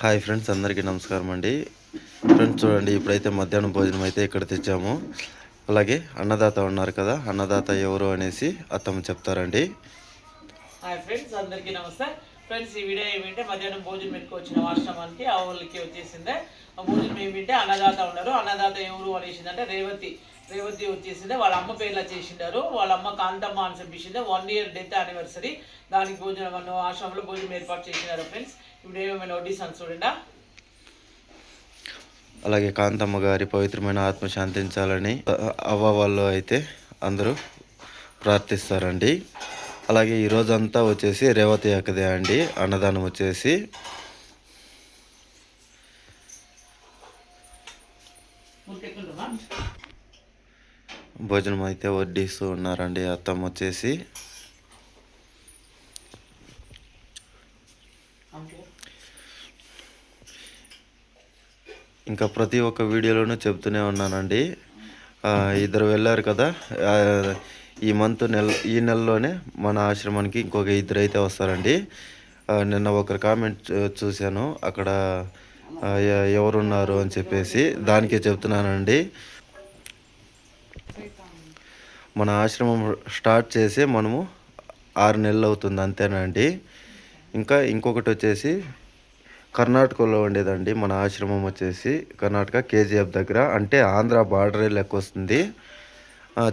Hi friends అందరికీ నమస్కారం అండి. ఫ్రెండ్స్ చూడండి ఇప్పుడైతే మధ్యాహ్నం భోజనం అయితే ఇక్కడ తెచ్చాము. అలాగే అన్నదాత ఉన్నారు కదా అన్నదాత ఎవరు అనేసి అత్తమ్మ చెప్తారండి. హాయ్ ఫ్రెండ్స్ అందరికీ నమస్తే. ఫ్రెండ్స్ ఈ వీడియో ఏమిటంటే మధ్యాహ్నం భోజనం పెట్టుకొచ్చిన ఆశ్రమానికి ఆ వచ్చేసిందే. ఆ భోజనం ఏమిటంటే అన్నదాత ఉన్నారు. అన్నదాత ఎవరు అనేసిందంటే రేవతి. రేవతి వచ్చేసిందే. వాళ్ళ అమ్మ పేర్ల చేసిండారు. వాళ్ళ అమ్మ కాంతమ్మ అని చెప్పించింది వన్ ఇయర్ డెత్ యానివర్సరీ దానికి భోజనం ఆశ్రమంలో భోజనం ఏర్పాటు చేసినారు ఫ్రెండ్స్. ఇప్పుడు చూడండి అలాగే కాంతమ్మ గారి పవిత్రమైన ఆత్మ శాంతించాలని అవ్వ వాళ్ళు అయితే అందరూ ప్రార్థిస్తారండి. అలాగే ఈ రోజంతా వచ్చేసి రేవతి అక్కదే అండి. అన్నదానం వచ్చేసి. భోజనం అయితే వడ్డిస్తూ ఉన్నారండి. అత్తమ్మ వచ్చేసి. ఇంకా ప్రతి ఒక్క వీడియోలోనూ చెప్తూనే ఉన్నానండి. ఇద్దరు వెళ్ళారు కదా. ఈ మంత్ నెల ఈ నెలలోనే మన ఆశ్రమానికి ఇంకొక ఇద్దరు అయితే వస్తారండి నిన్న ఒకరు కామెంట్ చూ- చూశాను. అక్కడ ఎవరున్నారు అని చెప్పేసి దానికే చెప్తున్నానండి. మన ఆశ్రమం స్టార్ట్ చేసి మనము ఆరు నెలలు అవుతుంది అంతేనండి. ఇంకా ఇంకొకటి వచ్చేసి కర్ణాటకలో ఉండేదండి. మన ఆశ్రమం వచ్చేసి కర్ణాటక కేజీఎఫ్ దగ్గర. అంటే ఆంధ్ర బార్డరే లెక్క వస్తుంది.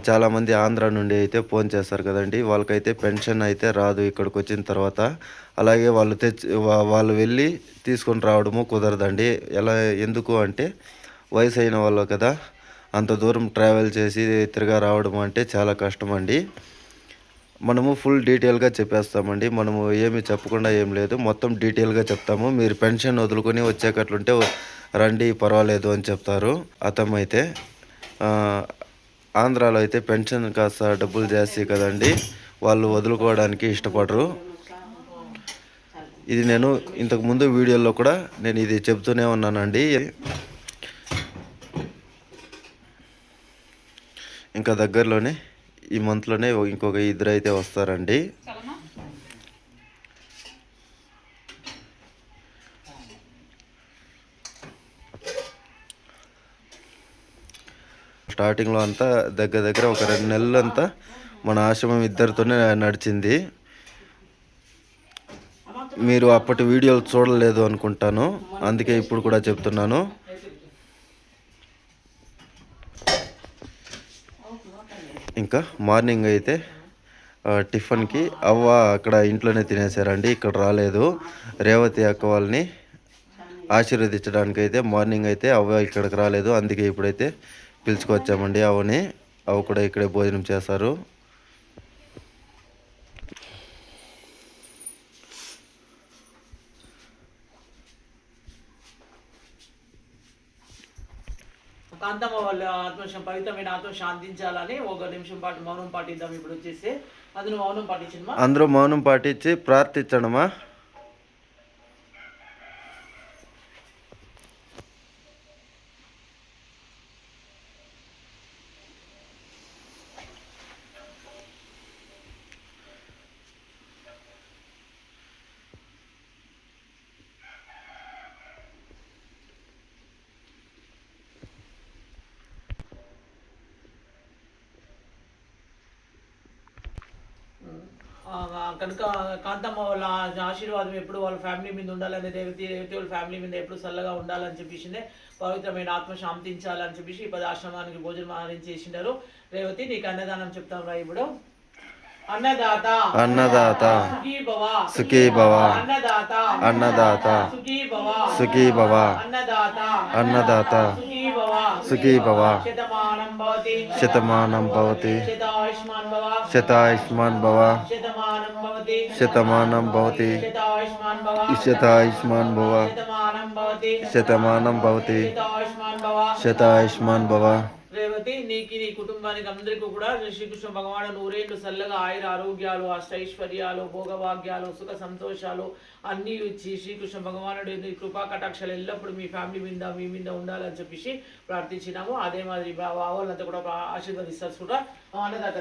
చాలామంది ఆంధ్ర నుండి అయితే ఫోన్ చేస్తారు కదండి. వాళ్ళకైతే పెన్షన్ అయితే రాదు ఇక్కడికి వచ్చిన తర్వాత. అలాగే వాళ్ళు తెచ్చి వాళ్ళు వెళ్ళి తీసుకొని రావడము కుదరదండి. ఎలా ఎందుకు అంటే వయసు అయిన వాళ్ళు కదా. అంత దూరం ట్రావెల్ చేసి తిరగా రావడం అంటే చాలా కష్టం అండి మనము ఫుల్ డీటెయిల్గా చెప్పేస్తామండి. మనము ఏమి చెప్పకుండా ఏం లేదు. మొత్తం డీటెయిల్గా చెప్తాము. మీరు పెన్షన్ వదులుకొని వచ్చేటట్లుంటే రండి పర్వాలేదు అని చెప్తారు. అతం అయితే ఆంధ్రాలో అయితే పెన్షన్ కాస్త డబ్బులు జాస్తి కదండి. వాళ్ళు వదులుకోవడానికి ఇష్టపడరు. ఇది నేను ఇంతకుముందు వీడియోలో కూడా నేను ఇది చెప్తూనే ఉన్నానండి. ఇంకా దగ్గరలోనే ఈ మంత్లోనే ఇంకొక ఇద్దరు అయితే వస్తారండి స్టార్టింగ్లో అంతా దగ్గర దగ్గర ఒక రెండు నెలలు అంతా మన ఆశ్రమం ఇద్దరితోనే నడిచింది. మీరు అప్పటి వీడియోలు చూడలేదు అనుకుంటాను. అందుకే ఇప్పుడు కూడా చెప్తున్నాను. ఇంకా మార్నింగ్ అయితే టిఫిన్కి అవ్వ అక్కడ ఇంట్లోనే తినేసారండి ఇక్కడ రాలేదు. రేవతి అక్క వాళ్ళని ఆశీర్వదించడానికి అయితే మార్నింగ్ అయితే అవ్వ ఇక్కడికి రాలేదు అందుకే ఇప్పుడైతే పిలుచుకొచ్చామండి అవ్వని. అవ్వ కూడా ఇక్కడే భోజనం చేస్తారు. కాంతమ్మ వాళ్ళ ఆత్మ పవిత్రమైన ఆత్మ శాంతించాలని ఒక నిమిషం పాటు మౌనం పాటిద్దాం. ఇప్పుడు వచ్చేసి అందులో మౌనం పాటించమ్మా అందరూ మౌనం పాటించి ప్రార్థించడమా ఆ, కనుక కాంతమ్మ వాళ్ళ ఆశీర్వాదం ఎప్పుడు వాళ్ళ ఫ్యామిలీ మీద ఉండాలని రేవతి రేవతి వాళ్ళ ఫ్యామిలీ మీద ఎప్పుడు చల్లగా ఉండాలని చెప్పేసి పవిత్రమైన ఆత్మ శాంతించాలని చెప్పేసి ఈ పదాశ్రమానికి భోజనం ఆరంభించేసిండారు రేవతి నీకు అన్నదానం చెప్తాం రా ఇప్పుడు. అన్నదాత. అన్నదాత. సుఖీ భవ అన్నదాత. అన్నదాత. సుఖీ భవ అన్నదాత. అన్నదాత. సుఖీ భవ సుఖీ భవ శతమానం భవతి శతమానం భవతి శతాయుష్మాన్ భవ శతాయుష్మాన్ భవ శతమానం భవతి రేవతి నీకు నీ కుటుంబానికి అందరికీ కూడా శ్రీకృష్ణ భగవాను నూరేళ్ళు చల్లగా ఆయుర ఆరోగ్యాలు అష్టైశ్వర్యాలు భోగభాగ్యాలు సుఖ సంతోషాలు అన్నీ ఇచ్చి శ్రీకృష్ణ భగవానుడు కృపా కటాక్షాలు ఎల్లప్పుడూ మీ ఫ్యామిలీ మీద మీ మీద ఉండాలని చెప్పేసి ప్రార్థించినాము. అదే మాదిరి వాళ్ళంతా కూడా ఆశీర్వదిస్తారు కూడా అన్నదాత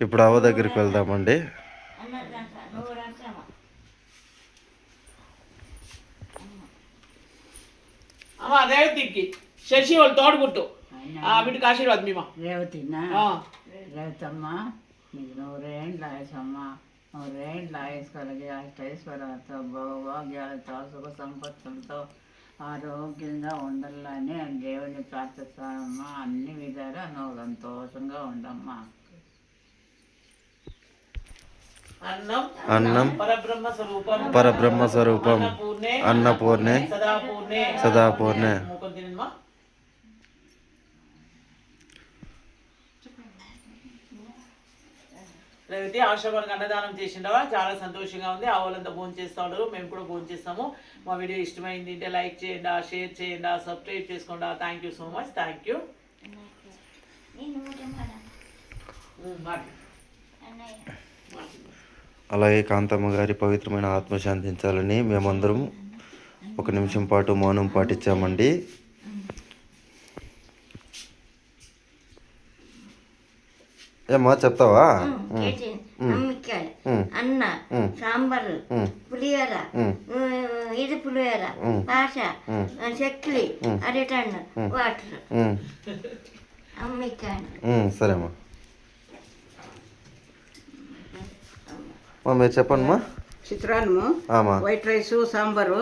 ఇప్పుడు అవ్వ దగ్గరికి వెళ్దామండి. అమ్మ రేవతికి శశి వాళ్ళు తోడుగుట్టు ఆ బిడ్డకి ఆశీర్వాదం మీమా రేవతినా. రేవతమ్మ నీకు నూరేండ్ల ఆయుసమ్మ. నూరేండ్ల ఆయుస్ కలిగి అష్టైశ్వర్యాలతో భోగభాగ్యాలతో సుఖ సంపత్తులతో ఆరోగ్యంగా ఉండాలని దేవుని ప్రార్థిస్తానమ్మా. అన్ని విధాలా నువ్వు సంతోషంగా ఉండమ్మా. అన్నం అన్నం పరబ్రహ్మ స్వరూపం పరబ్రహ్మ స్వరూపం అన్నపూర్ణే సదాపూర్ణే. రేవతి ఆశ్రమానికి అన్నదానం చేసిండవా? చాలా సంతోషంగా ఉంది. ఆవులంతా భోజనం చేస్తూ ఉన్నారు. మేము కూడా భోజనం చేస్తాము. మా వీడియో ఇష్టమైంది అంటే లైక్ చేయండి షేర్ చేయండి సబ్స్క్రైబ్ చేసుకోండి. Thank you so much. Thank you అలాగే కాంతమ్మ గారి పవిత్రమైన ఆత్మ శాంతించాలని మేమందరం ఒక నిమిషం పాటు మౌనం పాటించామండి ఏమ్మా చెప్తావా. అన్న. సాంబారు. పులిహోర ఇది పులిహోర. పాష. చెక్లి అరటన్ను వాటర్ అమ్మికాయ సరేమ్మా మీరు చెప్పండి మా. చిత్రాన్నము ఆమా. వైట్ రైస్ సాంబారు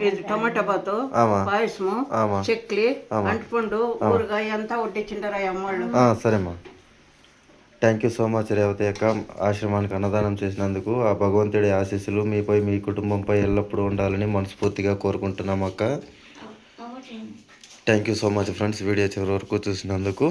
ఇది టమాటా బాతు ఆమా. పాయసము ఆమా. చెక్లి. అంటుపండు ఊరగాయ అంతా వడ్డించింటారు అమ్మోళ్ళు ఆ, సరేమ్మా thank you so much Revathi అక్క. ఆశ్రమానికి అన్నదానం చేసినందుకు ఆ భగవంతుడి ఆశీస్సులు మీపై మీ కుటుంబంపై ఎల్లప్పుడూ ఉండాలని మనస్ఫూర్తిగా కోరుకుంటున్నాం అక్క. Thank you so much friends video చివరి వరకు చూసినందుకు